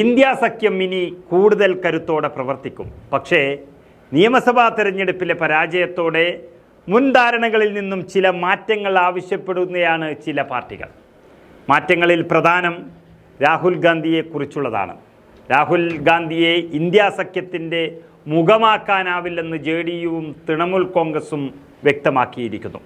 India സഖ്യം ഇനി കൂടുതൽ കരുത്തോടെ പ്രവർത്തിക്കും. പക്ഷേ നിയമസഭാ തെരഞ്ഞെടുപ്പിലെ പരാജയത്തോടെ മുൻധാരണകളിൽ നിന്നും ചില മാറ്റങ്ങൾ ആവശ്യപ്പെടുന്നതാണ് ചില പാർട്ടികൾ. മാറ്റങ്ങളിൽ പ്രധാനം രാഹുൽ ഗാന്ധിയെക്കുറിച്ചുള്ളതാണ്. രാഹുൽ ഗാന്ധിയെ ഇന്ത്യ സഖ്യത്തിന്റെ മുഖമാക്കാനാവില്ലെന്ന് ജെ ഡി യുവും തൃണമൂൽ കോൺഗ്രസും വ്യക്തമാക്കിയിരിക്കുന്നു.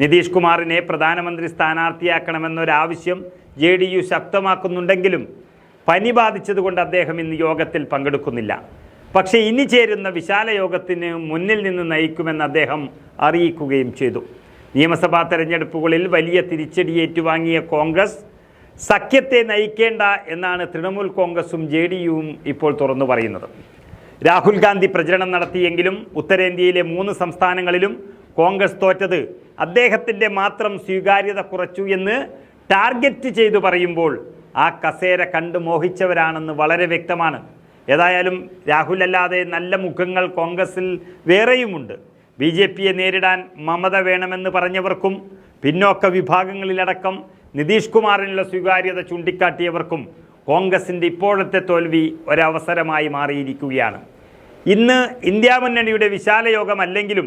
നിതീഷ് കുമാറിനെ പ്രധാനമന്ത്രി സ്ഥാനാർത്ഥിയാക്കണമെന്നൊരാവശ്യം ജെ ഡി യു ശക്തമാക്കുന്നുണ്ടെങ്കിലും പനി ബാധിച്ചതുകൊണ്ട് അദ്ദേഹം ഇന്ന് യോഗത്തിൽ പങ്കെടുക്കുന്നില്ല. പക്ഷേ ഇനി ചേരുന്ന വിശാല യോഗത്തിന് മുന്നിൽ നിന്ന് നയിക്കുമെന്ന് അദ്ദേഹം അറിയിക്കുകയും ചെയ്തു. നിയമസഭാ തെരഞ്ഞെടുപ്പുകളിൽ വലിയ തിരിച്ചടി ഏറ്റുവാങ്ങിയ കോൺഗ്രസ് സഖ്യത്തെ നയിക്കേണ്ട എന്നാണ് തൃണമൂൽ കോൺഗ്രസും ജെ ഡി യുവും ഇപ്പോൾ തുറന്നു പറയുന്നത്. രാഹുൽ ഗാന്ധി പ്രചരണം നടത്തിയെങ്കിലും ഉത്തരേന്ത്യയിലെ മൂന്ന് സംസ്ഥാനങ്ങളിലും കോൺഗ്രസ് തോറ്റത് അദ്ദേഹത്തിന്റെ മാത്രം സ്വീകാര്യത കുറച്ചു എന്ന് ടാർഗറ്റ് ചെയ്തു പറയുമ്പോൾ ആ കസേര കണ്ട് മോഹിച്ചവരാണെന്ന് വളരെ വ്യക്തമാണ്. ഏതായാലും രാഹുൽ അല്ലാതെ നല്ല മുഖങ്ങൾ കോൺഗ്രസിൽ വേറെയുമുണ്ട്. ബി ജെ പിയെ നേരിടാൻ മമത വേണമെന്ന് പറഞ്ഞവർക്കും പിന്നോക്ക വിഭാഗങ്ങളിലടക്കം നിതീഷ് കുമാറിനുള്ള സ്വീകാര്യത ചൂണ്ടിക്കാട്ടിയവർക്കും കോൺഗ്രസിന്റെ ഇപ്പോഴത്തെ തോൽവി ഒരവസരമായി മാറിയിരിക്കുകയാണ്. ഇന്ന് ഇന്ത്യാ മുന്നണിയുടെ വിശാല യോഗമല്ലെങ്കിലും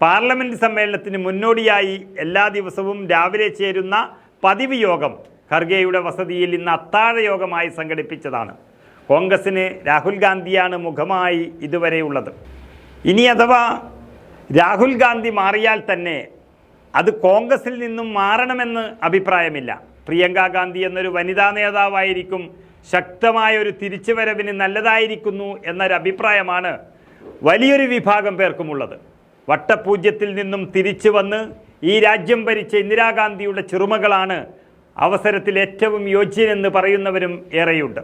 പാർലമെന്റ് സമ്മേളനത്തിന് മുന്നോടിയായി എല്ലാ ദിവസവും രാവിലെ ചേരുന്ന പതിവ് യോഗം ഖർഗെയുടെ വസതിയിൽ ഇന്ന് അത്താഴയോഗമായി സംഘടിപ്പിച്ചതാണ്. കോൺഗ്രസിന് രാഹുൽ ഗാന്ധിയാണ് മുഖമായി ഇതുവരെയുള്ളത്. ഇനി അഥവാ രാഹുൽ ഗാന്ധി മാറിയാൽ തന്നെ അത് കോൺഗ്രസിൽ നിന്നും മാറണമെന്ന് അഭിപ്രായമില്ല. പ്രിയങ്ക ഗാന്ധി എന്നൊരു വനിതാ നേതാവായിരിക്കും ശക്തമായ ഒരു തിരിച്ചുവരവിന് നല്ലതായിരിക്കുന്നു എന്നൊരു അഭിപ്രായമാണ് വലിയൊരു വിഭാഗം പേർക്കുമുള്ളത്. വട്ടപൂജ്യത്തിൽ നിന്നും തിരിച്ചു വന്ന് ഈ രാജ്യം ഭരിച്ച ഇന്ദിരാഗാന്ധിയുടെ ചെറുമകളാണ് അവസരത്തിൽ ഏറ്റവും യോജ്യനെന്ന് പറയുന്നവരും ഏറെയുണ്ട്.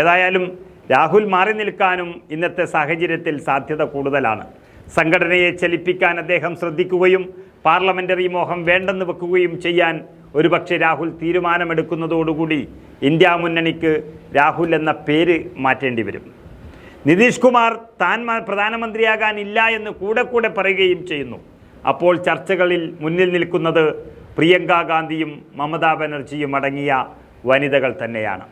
ഏതായാലും രാഹുൽ മാറി നിൽക്കാനും ഇന്നത്തെ സാഹചര്യത്തിൽ സാധ്യത കൂടുതലാണ്. സംഘടനയെ ചലിപ്പിക്കാൻ അദ്ദേഹം ശ്രദ്ധിക്കുകയും പാർലമെന്ററി മോഹം വേണ്ടെന്ന് വെക്കുകയും ചെയ്യാൻ ഒരുപക്ഷെ രാഹുൽ തീരുമാനമെടുക്കുന്നതോടുകൂടി ഇന്ത്യ മുന്നണിക്ക് രാഹുൽ എന്ന പേര് മാറ്റേണ്ടി വരും. നിതീഷ് കുമാർ താൻ പ്രധാനമന്ത്രിയാകാനില്ല എന്ന് കൂടെ കൂടെ പറയുകയും ചെയ്യുന്നു. അപ്പോൾ ചർച്ചകളിൽ മുന്നിൽ നിൽക്കുന്നത് പ്രിയങ്ക ഗാന്ധിയും മമതാ ബാനർജിയും അടങ്ങിയ വനിതകൾ തന്നെയാണ്.